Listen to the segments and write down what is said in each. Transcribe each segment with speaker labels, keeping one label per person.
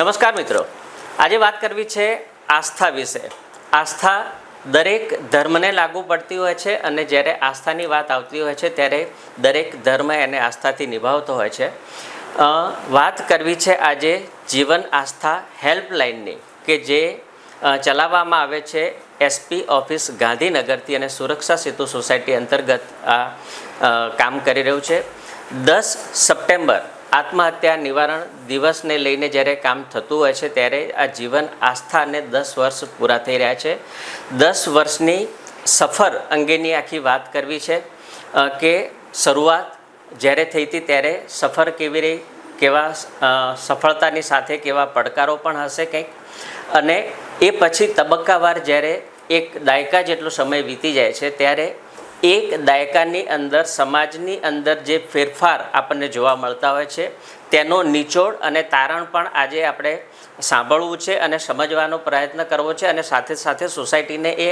Speaker 1: નમસ્કાર મિત્રો. આજે વાત કરવી છે આસ્થા વિશે. આસ્થા દરેક ધર્મને લાગુ પડતી હોય છે અને જ્યારે આસ્થાની વાત આવતી હોય છે ત્યારે દરેક ધર્મ એને આસ્થાથી નિભાવતો હોય છે. વાત કરવી છે આજે જીવન આસ્થા હેલ્પલાઇનની કે જે ચલાવવામાં આવે છે એસપી ઓફિસ ગાંધીનગરથી અને સુરક્ષા સેતુ સોસાયટી અંતર્ગત આ કામ કરી રહ્યું છે. દસ સપ્ટેમ્બર આત્મહત્યા નિવારણ દિવસને લઈને જ્યારે કામ થતું હોય છે, ત્યારે આ જીવન આસ્થાને દસ વર્ષ પૂરા થઈ રહ્યા છે. દસ વર્ષની સફર અંગેની આખી વાત કરવી છે કે શરૂઆત જ્યારે થઈ હતી ત્યારે સફર કેવી રહી, કેવા સફળતાની સાથે કેવા પડકારો પણ હશે કંઈક. અને એ પછી તબક્કાવાર જ્યારે એક દાયકા જેટલો સમય વીતી જાય છે, ત્યારે એક દાયકાની અંદર, સમાજની અંદર જે ફેરફાર આપણને જોવા મળતા હોય છે, તેનો નિચોડ અને તારણ પણ આજે આપણે સાંભળવું છે અને સમજવાનો પ્રયત્ન કરવો છે અને સાથે સાથે સોસાયટીને એ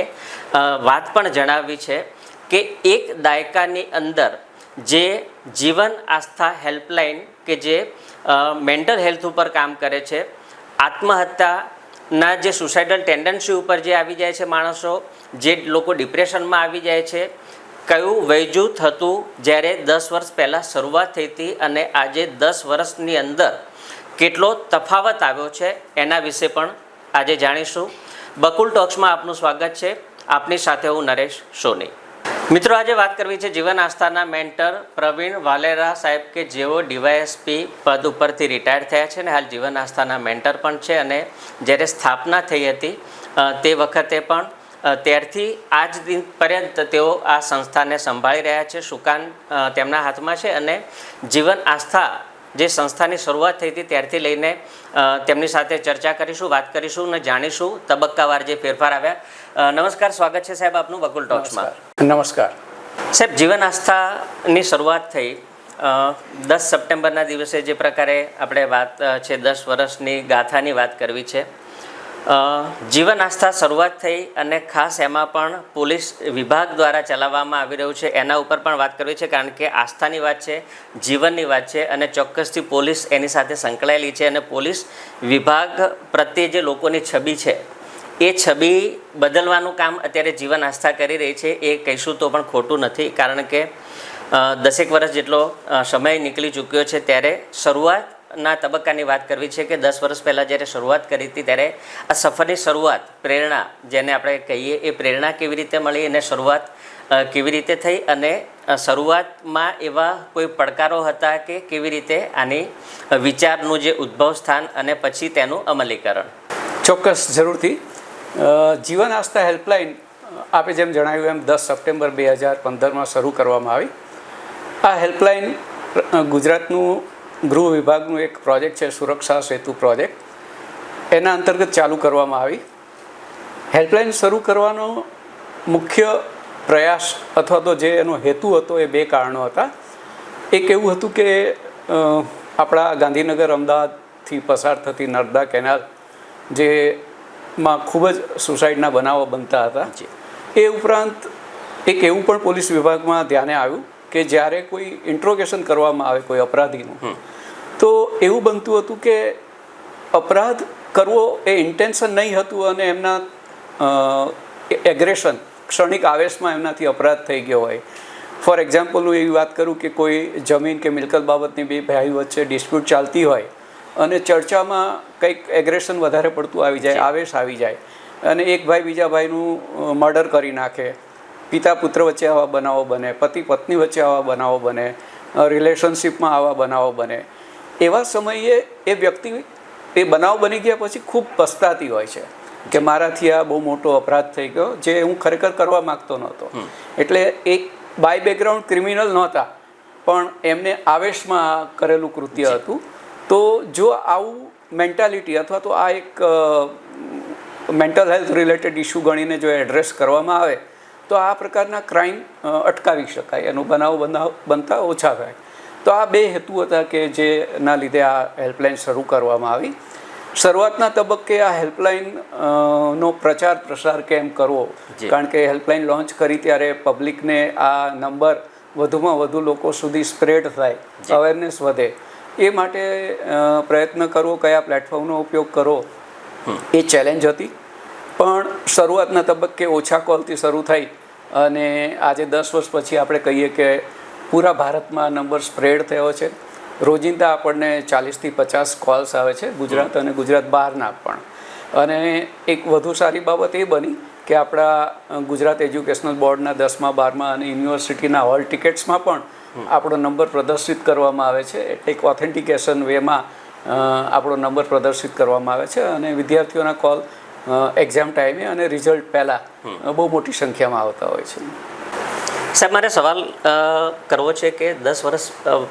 Speaker 1: વાત પણ જણાવવી છે કે એક દાયકાની અંદર જે જીવન આસ્થા હેલ્પલાઇન કે જે મેન્ટલ હેલ્થ ઉપર કામ કરે છે, આત્મહત્યાના જે સુસાઇડલ ટેન્ડન્સી ઉપર જે આવી જાય છે માણસો, જે લોકો ડિપ્રેશનમાં આવી જાય છે કયું વયજૂથ હતું જ્યારે દસ વર્ષ પહેલાં શરૂઆત થઈ હતી અને આજે દસ વર્ષની અંદર કેટલો તફાવત આવ્યો છે એના વિશે પણ આજે જાણીશું. બકુલ ટોક્સમાં આપનું સ્વાગત છે. આપની સાથે હું નરેશ સોની. મિત્રો, આજે વાત કરવી છે જીવન આસ્થાના મેન્ટર પ્રવીણ વાલેરા સાહેબ કે જેઓ ડીવાયએસપી પદ ઉપરથી રિટાયર થયા છે અને હાલ જીવન આસ્થાના મેન્ટર પણ છે અને જ્યારે સ્થાપના થઈ હતી તે વખતે પણ ત્યારથી આજ દિન પર્યંત તેઓ આ સંસ્થાને સંભાળી રહ્યા છે. સુકાન તેમના હાથમાં છે અને જીવન આસ્થા જે સંસ્થાની શરૂઆત થઈ હતી ત્યારથી લઈને તેમની સાથે ચર્ચા કરીશું વાત કરીશું અને જાણીશું તબક્કાવાર જે ફેરફાર આવ્યા. નમસ્કાર સ્વાગત છે સાહેબ આપનું વકુલ ટોક્સમાં.
Speaker 2: નમસ્કાર.
Speaker 1: સાહેબ જીવન આસ્થાની શરૂઆત થઈ દસ સપ્ટેમ્બરના દિવસે જે પ્રકારે આપણે વાત છે દસ વર્ષની ગાથાની વાત કરવી છે. જીવન આસ્થા શરૂઆત થઈ અને ખાસ એમાં પણ પોલીસ વિભાગ દ્વારા ચલાવવામાં આવી રહ્યું છે. એના ઉપર પણ વાત કરવી છે કારણ કે આસ્થાની વાત છે, જીવનની વાત છે અને ચોક્કસથી પોલીસ એની સાથે સંકળાયેલી છે અને પોલીસ વિભાગ પ્રત્યે જે લોકોની છબી છે, એ છબી બદલવાનું કામ અત્યારે જીવન આસ્થા કરી રહી છે. એ કહીશું તો પણ ખોટું નથી કારણ કે દસેક વર્ષ જેટલો સમય નીકળી ચૂક્યો છે ત્યારે શરૂઆતના તબક્કાની વાત કરવી છે કે દસ વર્ષ પહેલાં જ્યારે શરૂઆત કરી હતી ત્યારે આ સફરની શરૂઆત, પ્રેરણા જેને આપણે કહીએ, એ પ્રેરણા કેવી રીતે મળી અને શરૂઆત કેવી રીતે થઈ અને શરૂઆતમાં એવા કોઈ પડકારો હતા કે કેવી રીતે આની વિચારનું જે ઉદ્ભવ સ્થાન અને પછી તેનું અમલીકરણ?
Speaker 2: ચોક્કસ, જરૂરથી. જીવન આસ્થા હેલ્પલાઇન આપે જેમ જણાવ્યું એમ દસ સપ્ટેમ્બર બે હજાર પંદરમાં શરૂ કરવામાં આવી. આ હેલ્પલાઇન ગુજરાતનું ગૃહ વિભાગનું એક પ્રોજેક્ટ છે સુરક્ષા સેતુ પ્રોજેક્ટ. એના અંતર્ગત ચાલુ કરવામાં આવી. હેલ્પલાઇન શરૂ કરવાનો મુખ્ય પ્રયાસ અથવા તો જે એનો હેતુ હતો એ બે કારણો હતા. એક એવું હતું કે આપણા ગાંધીનગર અમદાવાદથી પસાર થતી નર્મદા કેનાલ જેમાં ખૂબ જ સુસાઇડના બનાવો બનતા હતા. એ ઉપરાંત એક એવું પણ પોલીસ વિભાગમાં ધ્યાને આવ્યું કે જ્યારે કોઈ ઇન્ટ્રોગેશન કરવામાં આવે કોઈ અપરાધીનું તો એવું બનતું હતું કે અપરાધ કરવો એ ઇન્ટેન્શન નહીં હતું અને એમના એગ્રેશન ક્ષણિક આવેશમાં એમનાથી અપરાધ થઈ ગયો હોય. ફોર એક્ઝામ્પલ હું એવી વાત કરું કે કોઈ જમીન કે મિલકત બાબતની બે ભાઈ વચ્ચે ડિસ્પ્યુટ ચાલતી હોય અને ચર્ચામાં કંઈક એગ્રેશન વધારે પડતું આવી જાય આવેશ આવી જાય અને એક ભાઈ બીજા ભાઈનું મર્ડર કરી નાખે. પિતા પુત્ર વચ્ચે આવા બનાવો બને પતિ પત્ની વચ્ચે આવા બનાવો બને રિલેશનશિપમાં આવા બનાવો બને. એવા સમયે એ વ્યક્તિ એ બનાવ બની ગયા પછી ખૂબ પસ્તાતી હોય છે કે મારાથી આ બહુ મોટો અપરાધ થઈ ગયો જે હું ખરેખર કરવા માગતો નહોતો. એટલે એક બાય બેકગ્રાઉન્ડ ક્રિમિનલ નહોતા પણ એમને આવેશમાં કરેલું કૃત્ય હતું. તો જો આવું મેન્ટાલિટી અથવા તો આ એક મેન્ટલ હેલ્થ રિલેટેડ ઇસ્યુ ગણીને જો એડ્રેસ કરવામાં આવે તો આ પ્રકારના ક્રાઇમ અટકાવી શકાય. એનો બનાવ બનાવ બનતા ઓછા થાય. તો આ બે હેતુ હતા કે જેના લીધે આ હેલ્પલાઇન શરૂ કરવામાં આવી. શરૂઆતના તબક્કે આ હેલ્પલાઇન નો પ્રચાર પ્રસાર કેમ કરવો? કારણ કે હેલ્પલાઇન લોન્ચ કરી ત્યારે પબ્લિકને આ નંબર વધુમાં વધુ લોકો સુધી સ્પ્રેડ થાય અવેરનેસ વધે. એ માટે પ્રયત્ન કરવો કયા પ્લેટફોર્મનો ઉપયોગ કરવો એ ચેલેન્જ હતી. પણ શરૂઆતના તબક્કે ઓછા કોલથી શરૂ થઈ અને આજે દસ વર્ષ પછી આપણે કહીએ કે પૂરા ભારતમાં નંબર સ્પ્રેડ થયો છે. રોજિંદા આપણને ચાલીસથી પચાસ કોલ્સ આવે છે ગુજરાત અને ગુજરાત બહારના પણ. અને એક વધુ સારી બાબત એ બની કે આપણા ગુજરાત એજ્યુકેશનલ બોર્ડના દસમા બારમા અને યુનિવર્સિટીના હોલ ટિકિટ્સમાં પણ આપણો નંબર પ્રદર્શિત કરવામાં આવે છે. એટલે એક ઓથેન્ટિકેશન વેમાં આપણો નંબર પ્રદર્શિત કરવામાં આવે છે અને વિદ્યાર્થીઓના કોલ એક્ઝામ ટાઈમે અને રિઝલ્ટ પહેલાં. બહુ મોટી સંખ્યામાં આવતા હોય છે.
Speaker 1: સાહેબ મારે સવાલ કરવો છે કે દસ વર્ષ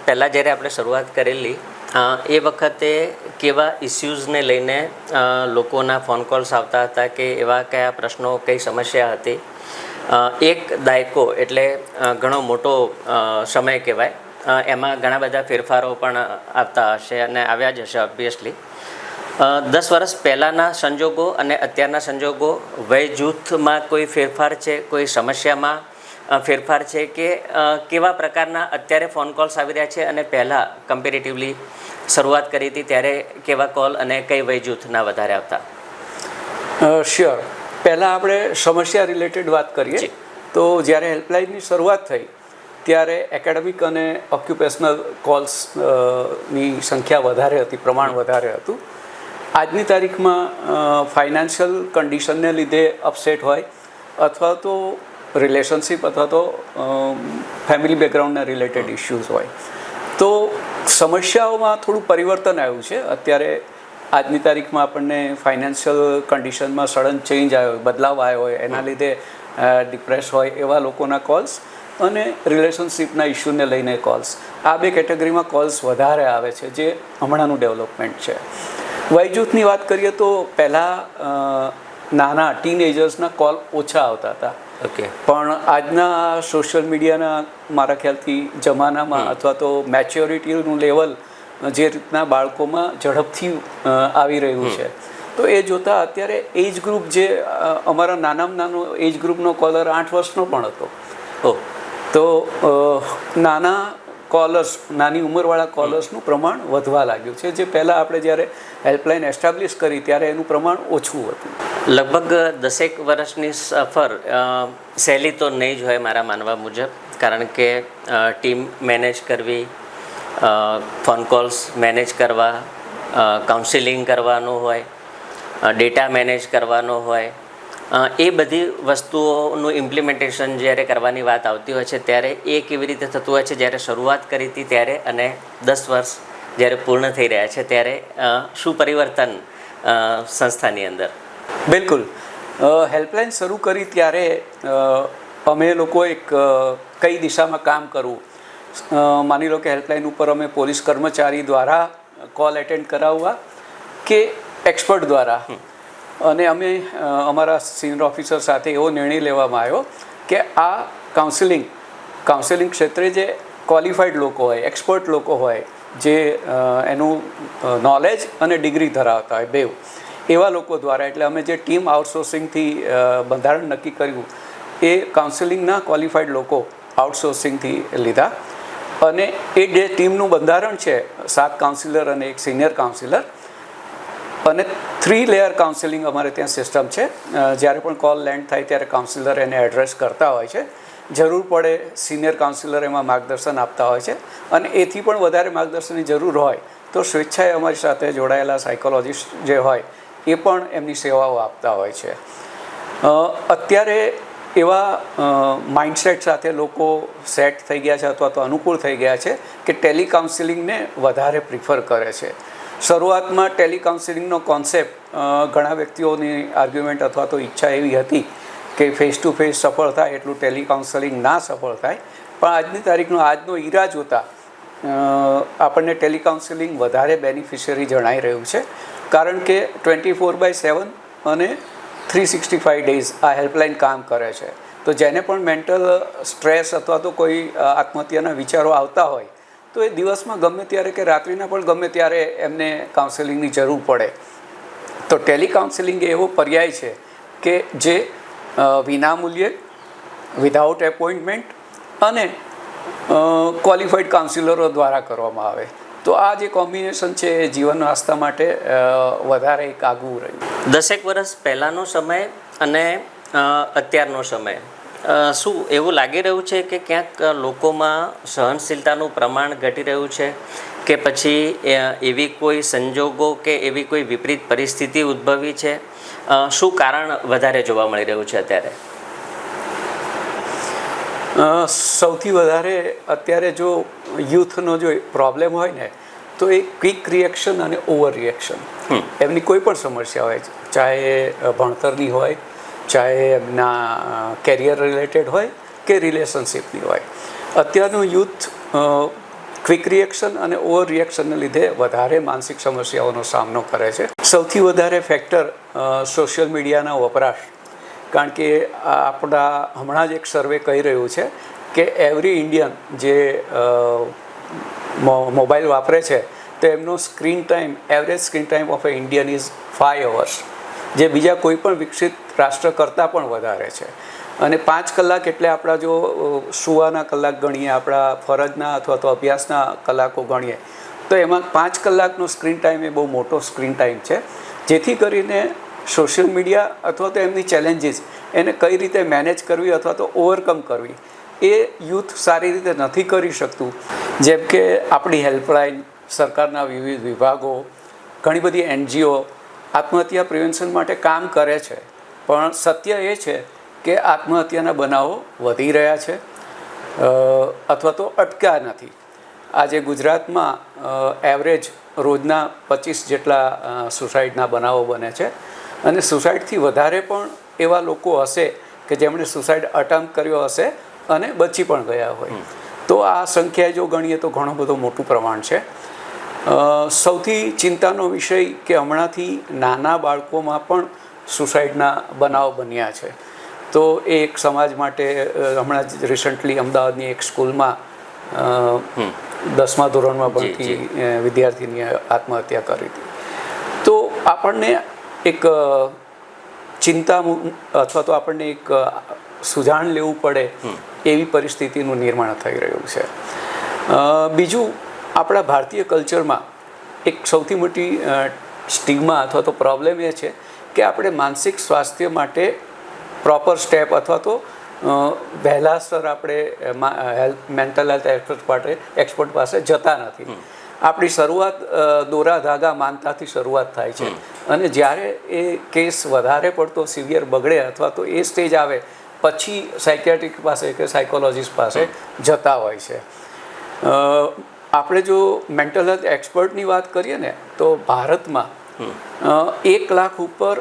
Speaker 1: પહેલાં જ્યારે આપણે શરૂઆત કરેલી એ વખતે કેવા ઇસ્યુઝને લઈને લોકોના ફોન કોલ્સ આવતા હતા કે એવા કયા પ્રશ્નો કઈ સમસ્યા હતી? એક દાયકો એટલે ઘણો મોટો સમય કહેવાય. એમાં ઘણા બધા ફેરફારો પણ આવતા હશે અને આવ્યા જ હશે ઓબ્વિયસલી દસ વર્ષ પહેલાંના સંજોગો અને અત્યારના સંજોગો વય જૂથમાં કોઈ ફેરફાર છે કોઈ સમસ્યામાં ફેરફાર છે કે કેવા પ્રકારના અત્યારે ફોન કોલ્સ આવી રહ્યા છે અને પહેલાં કમ્પેરેટિવલી શરૂઆત કરી હતી ત્યારે કેવા કોલ અને કઈ વય જૂથના વધારે આવતા?
Speaker 2: શ્યોર પહેલાં આપણે સમસ્યા રિલેટેડ વાત કરીએ. તો જ્યારે હેલ્પલાઇનની શરૂઆત થઈ ત્યારે એકેડેમિક અને ઓક્યુપેશનલ કોલ્સની સંખ્યા વધારે હતી પ્રમાણ વધારે હતું. આજની તારીખમાં ફાઇનાન્શિયલ કન્ડિશનને લીધે અપસેટ હોય અથવા તો રિલેશનશિપ અથવા તો ફેમિલી બેકગ્રાઉન્ડના રિલેટેડ ઇશ્યુઝ હોય. તો સમસ્યાઓમાં થોડું પરિવર્તન આવ્યું છે. અત્યારે આજની તારીખમાં આપણને ફાઇનાન્શિયલ કન્ડિશનમાં સડન ચેન્જ આવ્યો બદલાવ આવ્યો હોય, એના લીધે ડિપ્રેસ હોય એવા લોકોના કોલ્સ અને રિલેશનશિપના ઇસ્યુને લઈને કોલ્સ આ બે કેટેગરીમાં કોલ્સ વધારે આવે છે, જે હમણાંનું ડેવલપમેન્ટ છે. વયજૂથની વાત કરીએ તો પહેલાં નાના ટીનેજર્સના કોલ ઓછા આવતા હતા.
Speaker 1: ઓકે.
Speaker 2: પણ આજના સોશિયલ મીડિયાના મારા ખ્યાલથી જમાનામાં અથવા તો મેચ્યોરિટીનું લેવલ જે રીતના બાળકોમાં ઝડપથી આવી રહ્યું છે. તો એ જોતાં અત્યારે એજ ગ્રુપ જે અમારા નાનામાં નાનો એજ ગ્રુપનો કોલર આઠ વર્ષનો પણ હતો. તો નાના કોલર્સ નાની ઉંમરવાળા કોલર્સનું પ્રમાણ વધવા લાગ્યું છે. જે પહેલાં આપણે જ્યારે હેલ્પલાઇન એસ્ટાબ્લિશ કરી, ત્યારે એનું પ્રમાણ ઓછું હતું.
Speaker 1: લગભગ દસેક વર્ષની સફર સહેલી તો નહીં જ હોય મારા માનવા મુજબ, કારણ કે ટીમ મેનેજ કરવી ફોન કોલ્સ મેનેજ કરવા કાઉન્સિલિંગ કરવાનું હોય ડેટા મેનેજ કરવાનો હોય એ બધી વસ્તુઓનું ઇમ્પ્લિમેન્ટેશન જ્યારે કરવાની વાત આવતી હોય છે ત્યારે એ કેવી રીતે થતું હોય છે જ્યારે શરૂઆત કરી હતી ત્યારે અને દસ વર્ષ જ્યારે પૂર્ણ થઈ રહ્યા છે ત્યારે શું પરિવર્તન સંસ્થાની અંદર?
Speaker 2: બિલકુલ. હેલ્પલાઇન શરૂ કરી ત્યારે અમે લોકો એક કઈ દિશામાં કામ કરવું? માની લો કે હેલ્પલાઇન ઉપર અમે પોલીસ કર્મચારી દ્વારા કોલ એટેન્ડ કરાવવા કે એક્સપર્ટ દ્વારા? અને અમે અમારા સિનિયર ઓફિસર સાથે એવો નિર્ણય લેવામાં આવ્યો કે આ કાઉન્સિલિંગ કાઉન્સિલિંગ ક્ષેત્રે જે ક્વોલિફાઈડ લોકો હોય એક્સપર્ટ લોકો હોય, જે એનું નોલેજ અને ડિગ્રી ધરાવતા હોય બેવ એવા લોકો દ્વારા, એટલે અમે જે ટીમ આઉટસોર્સિંગથી બંધારણ નક્કી કર્યું, એ કાઉન્સિલિંગના ક્વોલિફાઈડ લોકો આઉટસોર્સિંગથી લીધા. અને એ જે ટીમનું બંધારણ છે, સાત કાઉન્સિલર અને એક સિનિયર કાઉન્સિલર અને થ્રી લેયર કાઉન્સિલિંગ અમારે ત્યાં સિસ્ટમ છે. જ્યારે પણ કોલ લેન્ડ થાય ત્યારે કાઉન્સિલર એને એડ્રેસ કરતા હોય છે. જરૂર પડે સિનિયર કાઉન્સિલર એમાં માર્ગદર્શન આપતા હોય છે. અને એથી પણ વધારે માર્ગદર્શનની જરૂર હોય તો સ્વેચ્છાએ અમારી સાથે જોડાયેલા સાયકોલોજીસ્ટ જે હોય એ પણ એમની સેવાઓ આપતા હોય છે. અત્યારે એવા માઇન્ડસેટ સાથે લોકો સેટ થઈ ગયા છે અથવા તો અનુકૂળ થઈ ગયા છે કે ટેલિકાઉન્સિલિંગને વધારે પ્રિફર કરે છે. શરૂઆતમાં ટેલિકાઉન્સિલિંગનો કોન્સેપ્ટ ઘણા વ્યક્તિઓની આર્ગ્યુમેન્ટ અથવા તો ઈચ્છા એવી હતી કે ફેસ ટુ ફેસ સફળ થાય એટલું ટેલિકાઉન્સેલિંગ ના સફળ થાય. પણ આજની તારીખનો આજનો ઈરા જોતા આપણને ટેલિકાઉન્સેલિંગ વધારે બેનિફિશિયરી જણાઈ રહ્યું છે. કારણ કે ટ્વેન્ટી ફોર બાય સેવન અને થ્રી સિક્સટી ફાઇવ ડેઝ આ હેલ્પલાઇન કામ કરે છે. તો જેને પણ મેન્ટલ સ્ટ્રેસ અથવા તો કોઈ આત્મહત્યાના વિચારો આવતા હોય તો એ દિવસમાં ગમે ત્યારે કે રાત્રિના પણ ગમે ત્યારે એમને કાઉન્સેલિંગની જરૂર પડે. તો ટેલિકાઉન્સેલિંગ એ એવો પર્યાય છે કે જે વિનામૂલ્યે વિધાઉટ એપોઇન્ટમેન્ટ અને ક્વોલિફાઈડ કાઉન્સિલરો દ્વારા કરવામાં આવે. તો આ જે કોમ્બિનેશન છે એ જીવન આસ્થા માટે વધારે એક આગવું રહ્યું.
Speaker 1: દસેક વર્ષ પહેલાંનો સમય અને અત્યારનો સમય. શું એવું લાગી રહ્યું છે કે ક્યાંક લોકોમાં સહનશીલતાનું પ્રમાણ ઘટી રહ્યું છે? કે પછી એવી કોઈ સંજોગો કે એવી કોઈ વિપરીત પરિસ્થિતિ ઉદ્ભવી છે? શું કારણ વધારે જોવા મળી રહ્યું છે અત્યારે?
Speaker 2: સૌથી વધારે અત્યારે જો યુથનો જો પ્રોબ્લેમ હોય ને તો એ ક્વિક રિએક્શન અને ઓવર રિએક્શન. એમની કોઈ પણ સમસ્યા હોય ચાહે ભણતરની હોય ચાહે એમના કેરિયર રિલેટેડ હોય કે રિલેશનશિપની હોય. અત્યારનું યુથ ક્વિક રિએક્શન અને ઓવર રિએક્શનને લીધે વધારે માનસિક સમસ્યાઓનો સામનો કરે છે. સૌથી વધારે ફેક્ટર સોશિયલ મીડિયાના વપરાશ. કારણ કે આપણા, હમણાં જ એક સર્વે કહી રહ્યું છે કે એવરી ઇન્ડિયન જે મોબાઈલ વાપરે છે, તો એમનો screen time average screen time of a Indian is five hours જે બીજા કોઈ પણ વિકસિત રાષ્ટ્ર કરતાં પણ વધારે છે. અને પાંચ કલાક એટલે આપણા જો સુવાના કલાક ગણીએ, આપણા ફરજના અથવા તો અભ્યાસના કલાકો ગણીએ, તો એમાં પાંચ કલાકનો સ્ક્રીન ટાઈમ એ બહુ મોટો સ્ક્રીન ટાઈમ છે. જેથી કરીને સોશિયલ મીડિયા અથવા તો એમની ચેલેન્જીસ એને કઈ રીતે મેનેજ કરવી અથવા તો ઓવરકમ કરવી, એ યુથ સારી રીતે નથી કરી શકતું. જેમ કે આપણી હેલ્પલાઇન સરકારના વિવિધ વિભાગો, ઘણી બધી એનજીઓ આત્મહત્યા પ્રિવેન્શન માટે કામ કરે છે. પણ સત્ય એ છે કે આત્મહત્યાના બનાવો વધી રહ્યા છે અથવા તો અટક્યા નથી. આજે ગુજરાતમાં એવરેજ રોજના પચીસ જેટલા સુસાઇડના બનાવો બને છે. અને સુસાઇડથી વધારે પણ એવા લોકો હશે કે જેમણે સુસાઇડ અટેમ્પ કર્યો હશે અને બચી પણ ગયા હોય. તો આ સંખ્યા જો ગણીએ તો ઘણું બધું મોટું પ્રમાણ છે. સૌથી ચિંતાનો વિષય કે હમણાંથી નાના બાળકોમાં પણ સુસાઇડના બનાવ બન્યા છે. તો એ એક સમાજ માટે હમણાં જ રિસન્ટલી અમદાવાદની એક સ્કૂલમાં દસમા ધોરણમાં ભણતી વિદ્યાર્થીની આત્મહત્યા કરી હતી. તો આપણને એક ચિંતા અથવા તો આપણને એક સુજાણ લેવું પડે એવી પરિસ્થિતિનું નિર્માણ થઈ રહ્યું છે. બીજું આપણા ભારતીય કલ્ચરમાં એક સૌથી મોટી સ્ટિગ્મા અથવા તો પ્રોબ્લેમ એ છે કે આપણે માનસિક સ્વાસ્થ્ય માટે પ્રોપર સ્ટેપ અથવા તો વહેલાસર આપણે હેલ્થ મેન્ટલ હેલ્થ એક્સપર્ટ માટે એક્સપર્ટ પાસે જતા નથી. આપણી શરૂઆત દોરા ધાગા માનતાથી શરૂઆત થાય છે. અને જ્યારે એ કેસ વધારે પડતો સિવિયર બગડે અથવા તો એ સ્ટેજ આવે પછી સાયકિયાટ્રિક પાસે કે સાયકોલોજીસ્ટ પાસે જતા હોય છે. આપણે જો મેન્ટલ હેલ્થ એક્સપર્ટની વાત કરીએ ને તો ભારતમાં એક લાખ ઉપર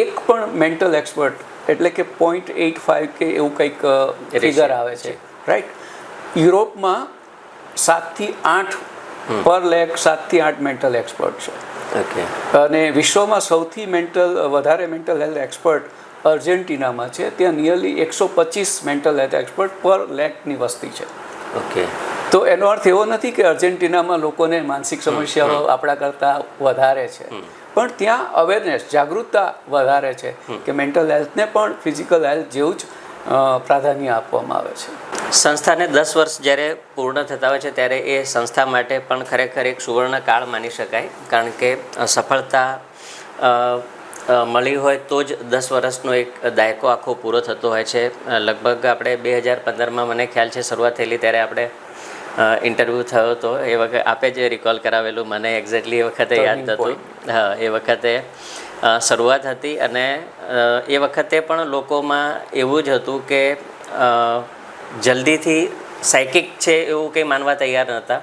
Speaker 2: એક પણ મેન્ટલ એક્સપર્ટ એટલે કે પોઈન્ટ એઇટ ફાઇવ કે એવું કંઈક ફિગર આવે છે. રાઈટ યુરોપમાં સાતથી આઠ પર લેખ સાતથી આઠ મેન્ટલ એક્સપર્ટ છે.
Speaker 1: ઓકે
Speaker 2: અને વિશ્વમાં સૌથી મેન્ટલ વધારે મેન્ટલ હેલ્થ એક્સપર્ટ અર્જેન્ટિનામાં છે. ત્યાં નિયરલી એકસો પચીસ મેન્ટલ હેલ્થ એક્સપર્ટ પર લેખની વસ્તી છે.
Speaker 1: ઓકે
Speaker 2: તો એનો અર્થ એવો નથી કે અર્જેન્ટિનામાં લોકોને માનસિક સમસ્યાઓ આપણા કરતાં વધારે છે. પણ ત્યાં અવેરનેસ જાગૃતતા વધારે છે કે મેન્ટલ હેલ્થને પણ ફિઝિકલ હેલ્થ જેવું જ પ્રાધાન્ય આપવામાં આવે છે.
Speaker 1: સંસ્થાને દસ વર્ષ જ્યારે પૂર્ણ થતા હોય છે ત્યારે એ સંસ્થા માટે પણ ખરેખર એક સુવર્ણ કાળ માની શકાય. કારણ કે સફળતા મળી હોય તો જ દસ વર્ષનો એક દાયકો આખો પૂરો થતો હોય છે. લગભગ આપણે બે હજાર પંદરમાં મને ખ્યાલ છે શરૂઆત થયેલી ત્યારે આપણે ઇન્ટરવ્યૂ થયો હતો એ વખતે આપે જે રિકોલ કરાવેલું મને એક્ઝેક્ટલી એ વખતે યાદ હતું. હા એ વખતે શરૂઆત હતી અને એ વખતે પણ લોકોમાં એવું જ હતું કે જલ્દીથી સાયકિક છે એવું કંઈ માનવા તૈયાર નહોતા.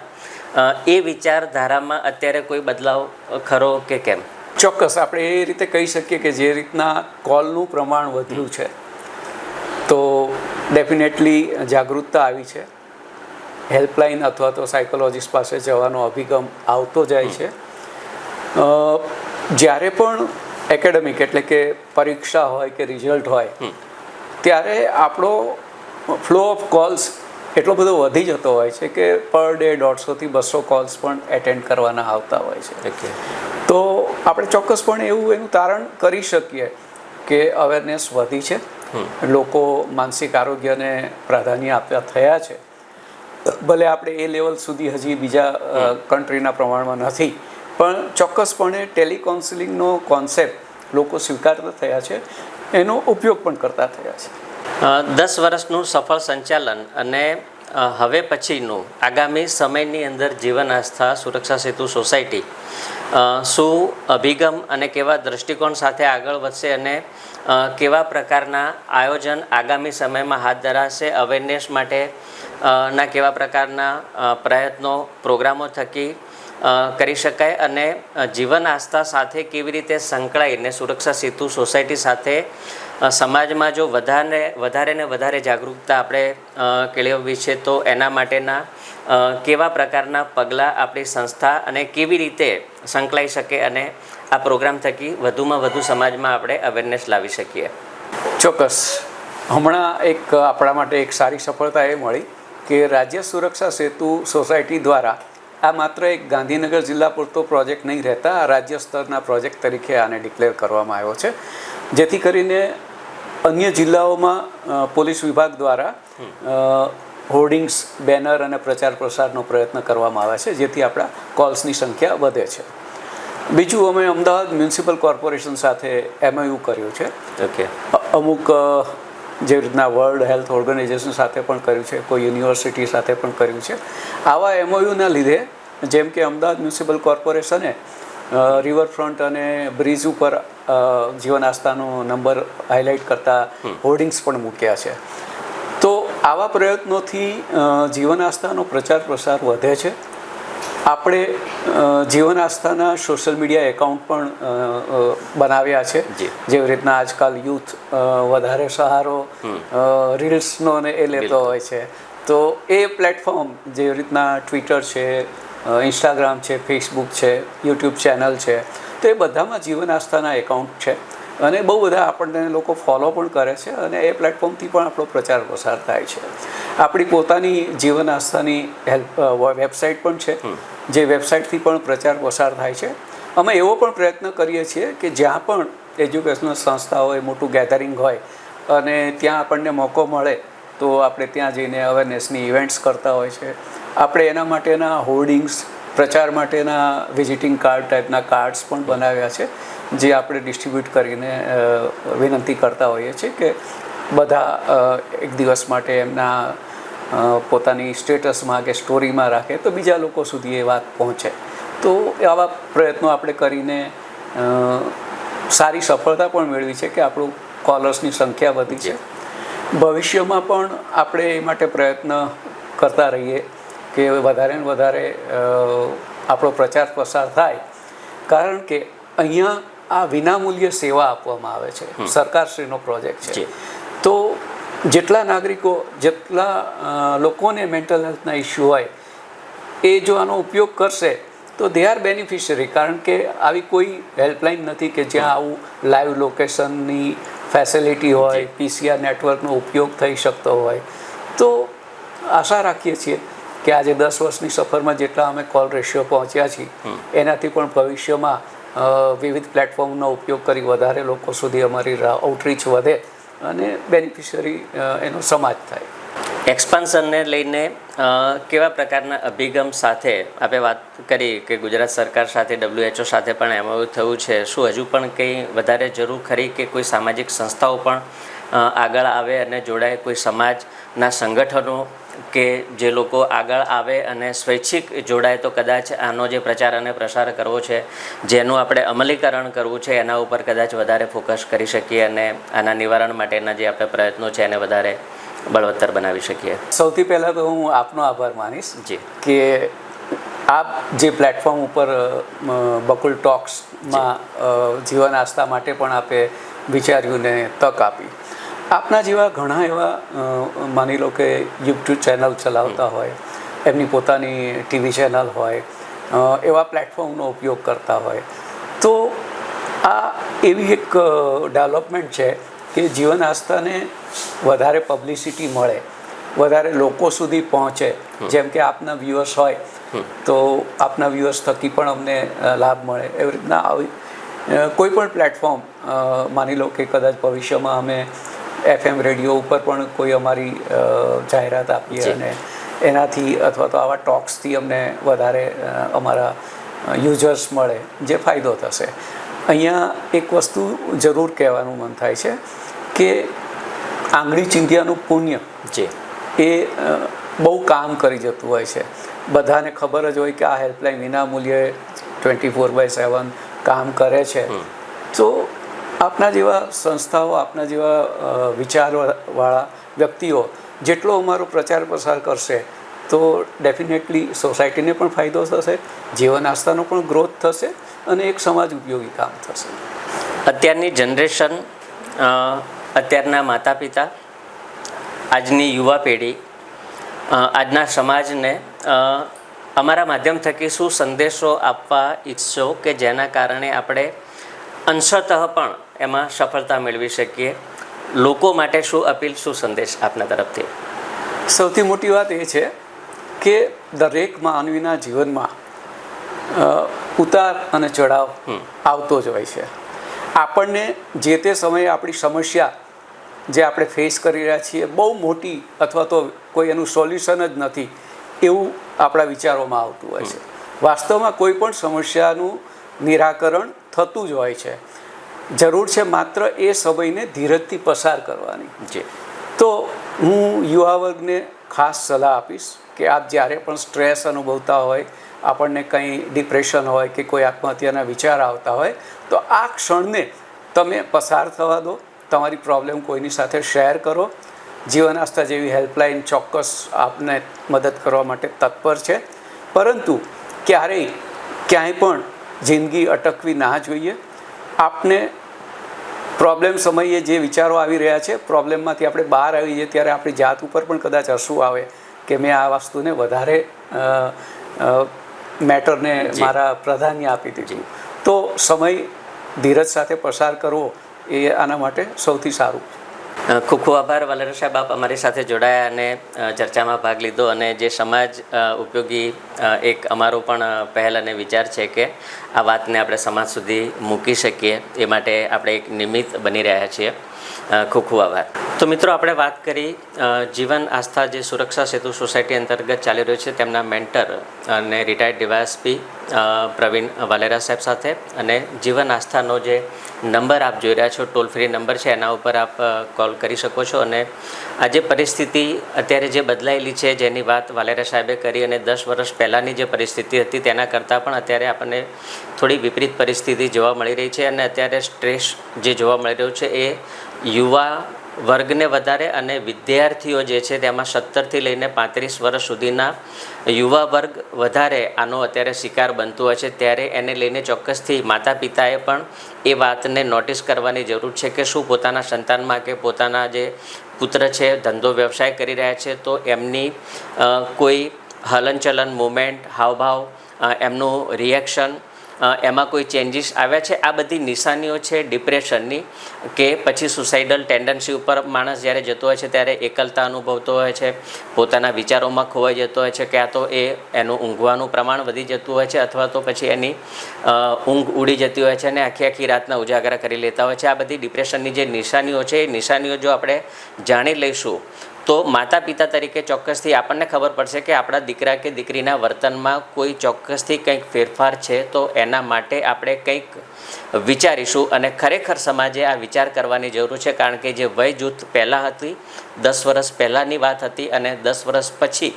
Speaker 1: એ વિચારધારામાં અત્યારે કોઈ બદલાવ ખરો કે કેમ?
Speaker 2: ચોક્કસ આપણે એ રીતે કહી શકીએ કે જે રીતના કોલનું પ્રમાણ વધ્યું છે તો ડેફિનેટલી જાગૃતતા આવી છે. હેલ્પલાઇન અથવા તો સાયકોલોજીસ્ટ પાસે જવાનો અભિગમ આવતો જાય છે. જ્યારે પણ એકેડેમિક એટલે કે પરીક્ષા હોય કે રિઝલ્ટ હોય ત્યારે આપણો ફ્લો ઓફ કોલ્સ એટલો બધો વધી જતો હોય છે કે પર ડે દોઢસોથી બસો કોલ્સ પણ એટેન્ડ કરવાના આવતા હોય છે. તો આપણે ચોક્કસપણે એવું એનું તારણ કરી શકીએ કે અવેરનેસ વધી છે. લોકો માનસિક આરોગ્યને પ્રાધાન્ય આપ્યા થયા છે. ભલે આપણે એ લેવલ સુધી હજી બીજા કન્ટ્રીના પ્રમાણમાં નથી, પણ ચોક્કસપણે ટેલિકાઉન્સિલિંગનો કોન્સેપ્ટ લોકો સ્વીકારતા થયા છે, એનો ઉપયોગ પણ કરતા થયા છે.
Speaker 1: દસ વર્ષનું સફળ સંચાલન અને હવે પછીનું આગામી સમયની અંદર જીવન આસ્થા સુરક્ષા સેતુ સોસાયટી શું અભિગમ અને કેવા દૃષ્ટિકોણ સાથે આગળ વધશે અને કેવા પ્રકારના આયોજન આગામી સમયમાં હાથ ધરાશે અવેરનેસ માટે ના કેવા પ્રકારના પ્રયત્નો, પ્રોગ્રામો થકી કરી શકાય અને જીવન આસ્થા સાથે કેવી રીતે સંકળાઈને સુરક્ષા સેતુ સોસાયટી સાથે સમાજમાં જો વધારે વધારે ને વધારે જાગૃતતા આપણે કેળવવી છે, તો એના માટેના કેવા પ્રકારના પગલાં આપણી સંસ્થા અને કેવી રીતે સંકળાઈ શકે અને આ પ્રોગ્રામ થકી વધુમાં વધુ સમાજમાં આપણે અવેરનેસ લાવી શકીએ?
Speaker 2: ચોક્કસ. હમણાં એક આપણા માટે એક સારી સફળતા એ મળી કે રાજ્ય સુરક્ષા સેતુ સોસાયટી દ્વારા આ માત્ર એક ગાંધીનગર જિલ્લા પૂરતો પ્રોજેક્ટ નહીં રહેતા આ રાજ્ય સ્તરના પ્રોજેક્ટ તરીકે આને ડિક્લેર કરવામાં આવ્યો છે. જેથી કરીને અન્ય જિલ્લાઓમાં પોલીસ વિભાગ દ્વારા હોર્ડિંગ્સ બેનર અને પ્રચાર પ્રસારનો પ્રયત્ન કરવામાં આવે છે જેથી આપણા કોલ્સની સંખ્યા વધે છે. બીજું અમે અમદાવાદ મ્યુનિસિપલ કોર્પોરેશન સાથે એમઓયુ કર્યું છે.
Speaker 1: ઓકે.
Speaker 2: અમુક જેવી રીતના વર્લ્ડ હેલ્થ ઓર્ગેનાઇઝેશન સાથે પણ કર્યું છે કોઈ યુનિવર્સિટી સાથે પણ કર્યું છે. આવા એમઓયુના લીધે જેમ કે અમદાવાદ મ્યુનિસિપલ કોર્પોરેશને રિવરફ્રન્ટ અને બ્રિજ ઉપર જીવન આસ્થાનો નંબર હાઇલાઇટ કરતા હોર્ડિંગ્સ પણ મૂક્યા છે. આવા પ્રયત્નોથી જીવન આસ્થાનો પ્રચાર પ્રસાર વધે છે. આપણે જીવન આસ્થાના સોશિયલ મીડિયા એકાઉન્ટ પણ બનાવ્યા છે. જેવી રીતના આજકાલ યુથ વધારે સહારો રીલ્સનો ને એ લેતો હોય છે. તો એ પ્લેટફોર્મ જેવી રીતના ટ્વિટર છે ઇન્સ્ટાગ્રામ છે ફેસબુક છે યુટ્યુબ ચેનલ છે તો એ બધામાં જીવન આસ્થાના એકાઉન્ટ છે. અને બહુ બધા આપણને લોકો ફોલો પણ કરે છે અને એ પ્લેટફોર્મથી પણ આપણો પ્રચાર પ્રસાર થાય છે. આપણી પોતાની જીવન આસ્થાની હેલ્પ વેબસાઇટ પણ છે જે વેબસાઇટથી પણ પ્રચાર પ્રસાર થાય છે. અમે એવો પણ પ્રયત્ન કરીએ છીએ કે જ્યાં પણ એજ્યુકેશનલ સંસ્થા હોય મોટું ગેધરિંગ હોય અને ત્યાં આપણને મોકો મળે તો આપણે ત્યાં જઈને અવેરનેસની ઇવેન્ટ્સ કરતા હોય છે. આપણે એના માટેના હોર્ડિંગ્સ પ્રચાર માટેના વિઝિટિંગ કાર્ડ ટાઈપના કાર્ડ્સ પણ બનાવ્યા છે જે આપણે ડિસ્ટ્રીબ્યુટ કરીને વિનંતી કરતા હોઈએ છીએ કે બધા એક દિવસ માટે એમના પોતાની સ્ટેટસમાં કે સ્ટોરીમાં રાખે તો બીજા લોકો સુધી એ વાત પહોંચે. તો આવા પ્રયત્નો આપણે કરીને સારી સફળતા પણ મેળવી છે કે આપણું કોલર્સની સંખ્યા વધી છે. ભવિષ્યમાં પણ આપણે એ માટે પ્રયત્ન કરતા રહીએ. કે વધારે ને વધારે આપણો પ્રચાર પ્રસાર થાય. કારણ કે અહીંયા આ વિનામૂલ્ય સેવા આપવામાં આવે છે. સરકારશ્રીનો પ્રોજેક્ટ છે. તો જેટલા નાગરિકો જેટલા લોકોને મેન્ટલ હેલ્થના ઇસ્યુ હોય એ જો આનો ઉપયોગ કરશે તો દે આર બેનિફિશરી કારણ કે આવી કોઈ હેલ્પલાઇન નથી કે જ્યાં આવું લાઈવ લોકેશનની ફેસિલિટી હોય પીસીઆર નેટવર્કનો ઉપયોગ થઈ શકતો હોય. તો આશા રાખીએ છીએ કે આજે દસ વર્ષની સફરમાં જેટલા અમે કોલ રેશિયો પહોંચ્યા છીએ એનાથી પણ ભવિષ્યમાં વિવિધ પ્લેટફોર્મનો ઉપયોગ કરી વધારે લોકો સુધી અમારી આઉટરીચ વધે અને બેનિફિશરી એનો સમાજ થાય.
Speaker 1: એક્સપાન્શનને લઈને કેવા પ્રકારના અભિગમ સાથે આપણે વાત કરી કે ગુજરાત સરકાર સાથે ડબ્લ્યુએચઓ સાથે પણ એમ થયું છે. શું હજુ પણ કંઈ વધારે જરૂર ખરી કે કોઈ સામાજિક સંસ્થાઓ પણ આગળ આવે અને જોડાય? કોઈ સમાજના સંગઠનો કે જે લોકો આગળ આવે અને સ્વૈચ્છિક જોડાય તો કદાચ આનો જે પ્રચાર અને પ્રસાર કરવો છે જેનું આપણે અમલીકરણ કરવું છે એના ઉપર કદાચ વધારે ફોકસ કરી શકીએ અને આના નિવારણ માટેના જે આપણે પ્રયત્નો છે એને વધારે બળવત્તર બનાવી શકીએ.
Speaker 2: સૌથી પહેલાં તો હું આપનો આભાર માનીશ
Speaker 1: જી.
Speaker 2: કે આપ જે પ્લેટફોર્મ ઉપર બકુલ ટોક્સમાં જીવન આસ્થા માટે પણ આપે વિચાર્યું ને તક આપી. આપના જેવા ઘણા એવા માની લો કે યુટ્યુબ ચેનલ ચલાવતા હોય એમની પોતાની ટીવી ચેનલ હોય એવા પ્લેટફોર્મનો ઉપયોગ કરતા હોય. તો આ એવી એક ડેવલપમેન્ટ છે કે જીવન આસ્થાને વધારે પબ્લિસિટી મળે વધારે લોકો સુધી પહોંચે. જેમ કે આપના વ્યુઅર્સ હોય તો આપના વ્યુઅર્સ થકી પણ અમને લાભ મળે. એવી રીતના આવી કોઈ પણ પ્લેટફોર્મ માની લો કે કદાચ ભવિષ્યમાં અમે એફએમ રેડિયો ઉપર પણ કોઈ અમારી જાહેરાત આપીએ અને એનાથી અથવા તો આવા ટોક્સથી અમને વધારે અમારા યુઝર્સ મળે જે ફાયદો થશે. અહીંયા એક વસ્તુ જરૂર કહેવાનું મન થાય છે કે આંગળી ચીંધ્યાનું પુણ્ય
Speaker 1: જે.
Speaker 2: એ બહુ કામ કરી જતું હોય છે. બધાને ખબર જ હોય કે આ હેલ્પલાઇન વિના મૂલ્યે ટ્વેન્ટી ફોર બાય સેવન કામ કરે છે. તો આપના જેવા સંસ્થાઓ, આપના જેવા વિચારવાળા વ્યક્તિઓ જેટલો અમારો પ્રચાર પ્રસાર કરશે, તો ડેફિનેટલી સોસાયટીને પણ ફાયદો થશે જીવન આસ્થાનો પણ ગ્રોથ થશે અને એક સમાજ ઉપયોગી કામ થશે.
Speaker 1: અત્યારની જનરેશન અત્યારના માતા પિતા આજની યુવા પેઢી આજના સમાજને અમારા માધ્યમ થકી શું સંદેશો આપવા ઈચ્છો કે જેના કારણે આપણે અંશતઃ પણ એમાં સફળતા મેળવી શકીએ. લોકો માટે શું અપીલ શું સંદેશ આપના તરફથી?
Speaker 2: સૌથી મોટી વાત એ છે કે દરેક માનવીના જીવનમાં ઉતાર અને ચઢાવ આવતો જ હોય છે. આપણને જે તે સમયે આપણી સમસ્યા જે આપણે ફેસ કરી રહ્યા છીએ બહુ મોટી અથવા તો કોઈ એનું સોલ્યુશન જ નથી એવું આપણા વિચારોમાં આવતું હોય છે. વાસ્તવમાં કોઈ પણ સમસ્યાનું નિરાકરણ થતું જ હોય છે. જરૂર છે માત્ર એ સમયને ધીરજથી પસાર કરવાની.
Speaker 1: જે.
Speaker 2: તો હું યુવા વર્ગને ખાસ સલાહ આપીશ કે આપ જ્યારે પણ સ્ટ્રેસ અનુભવતા હોય આપણને કંઈ ડિપ્રેશન હોય કે કોઈ આત્મહત્યાના વિચાર આવતા હોય તો આ ક્ષણને તમે પસાર થવા દો. તમારી પ્રોબ્લેમ કોઈની સાથે શેર કરો. જીવન આસ્થા જેવી હેલ્પલાઇન ચોક્કસ આપને મદદ કરવા માટે તત્પર છે. પરંતુ ક્યારેય ક્યાંય પણ જિંદગી અટકવી ના જોઈએ. આપને પ્રોબ્લેમ સમયે જે વિચારો આવી રહ્યા છે પ્રોબ્લેમમાંથી આપણે બહાર આવી જઈએ ત્યારે આપણી જાત ઉપર પણ કદાચ હસવું આવે કે મેં આ વસ્તુને વધારે મેટરને મારા પ્રાધાન્ય આપી દીધું. તો સમય ધીરજ સાથે પસાર કરવો એ આના માટે સૌથી સારું
Speaker 1: ખૂબ ખૂબ આભાર વાલેરા સાહેબ, આપ અમારી સાથે જોડાયા અને ચર્ચામાં ભાગ લીધો અને જે સમાજ ઉપયોગી એક અમારો પણ પહેલ અને વિચાર છે કે આ વાતને આપણે સમાજ સુધી મૂકી શકીએ, એ માટે આપણે એક નિમિત્ત બની રહ્યા છીએ. ખૂબ ખૂબ આભાર. તો મિત્રો, આપણે વાત કરી જીવન આસ્થા જે સુરક્ષા સેતુ સોસાયટી અંતર્ગત ચાલી રહ્યું છે, તેમના મેન્ટર અને રિટાયર્ડ ડીવાયએસપી પ્રવીણ વાલેરા સાહેબ સાથે. અને જીવન આસ્થાનો જે નંબર આપ જોઈ રહ્યા છો ટોલ ફ્રી નંબર છે, એના ઉપર આપ કોલ કરી શકો છો. અને આ જે પરિસ્થિતિ અત્યારે જે બદલાયેલી છે, જેની વાત વાલેરા સાહેબે કરી અને દસ વર્ષ પહેલાંની જે પરિસ્થિતિ હતી, તેના કરતાં પણ અત્યારે આપણને થોડી વિપરીત પરિસ્થિતિ જોવા મળી રહી છે. અને અત્યારે સ્ટ્રેસ જે જોવા મળી રહ્યું છે, એ યુવા વર્ગને વધારે અને વિદ્યાર્થીઓ જે છે તેમાં સત્તરથી લઈને પાંત્રીસ વર્ષ સુધીના યુવા વર્ગ વધારે આનો અત્યારે શિકાર બનતો હોય છે. ત્યારે એને લઈને ચોક્કસથી માતા પિતાએ પણ એ વાતને નોટિસ કરવાની જરૂર છે કે શું પોતાના સંતાનમાં કે પોતાના જે પુત્ર છે, ધંધો વ્યવસાય કરી રહ્યા છે, તો એમની કોઈ હલનચલન મુમેન્ટ હાવભાવ એમનું રિએક્શન એમાં કોઈ ચેન્જીસ આવ્યા છે? આ બધી નિશાનીઓ છે ડિપ્રેશનની કે પછી સુસાઇડલ ટેન્ડન્સી ઉપર માણસ જ્યારે જતો હોય છે, ત્યારે એકલતા અનુભવતો હોય છે, પોતાના વિચારોમાં ખોવાઈ જતો હોય છે કે આ તો એ એનું ઊંઘવાનું પ્રમાણ વધી જતું હોય છે અથવા તો પછી એની ઊંઘ ઉડી જતી હોય છે અને આખી આખી રાતના ઉજાગરા કરી લેતા હોય છે. આ બધી ડિપ્રેશનની જે નિશાનીઓ છે, એ નિશાનીઓ જો આપણે જાણી લઈશું તો માતા પિતા તરીકે ચોક્કસથી આપણને ખબર પડશે કે આપણા દીકરા કે દીકરીના વર્તનમાં કોઈ ચોક્કસથી કંઈક ફેરફાર છે, તો એના માટે આપણે કંઈક વિચારીશું અને ખરેખર સમાજે આ વિચાર કરવાની જરૂર છે, કારણ કે જે વય જૂથ પહેલાં હતી, દસ વર્ષ પહેલાંની વાત હતી અને દસ વર્ષ પછી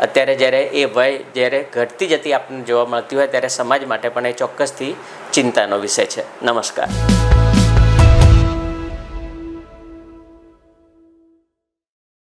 Speaker 1: અત્યારે જ્યારે એ વય જ્યારે ઘટતી જતી આપણને જોવા મળતી હોય ત્યારે સમાજ માટે પણ એ ચોક્કસથી ચિંતાનો વિષય છે. નમસ્કાર.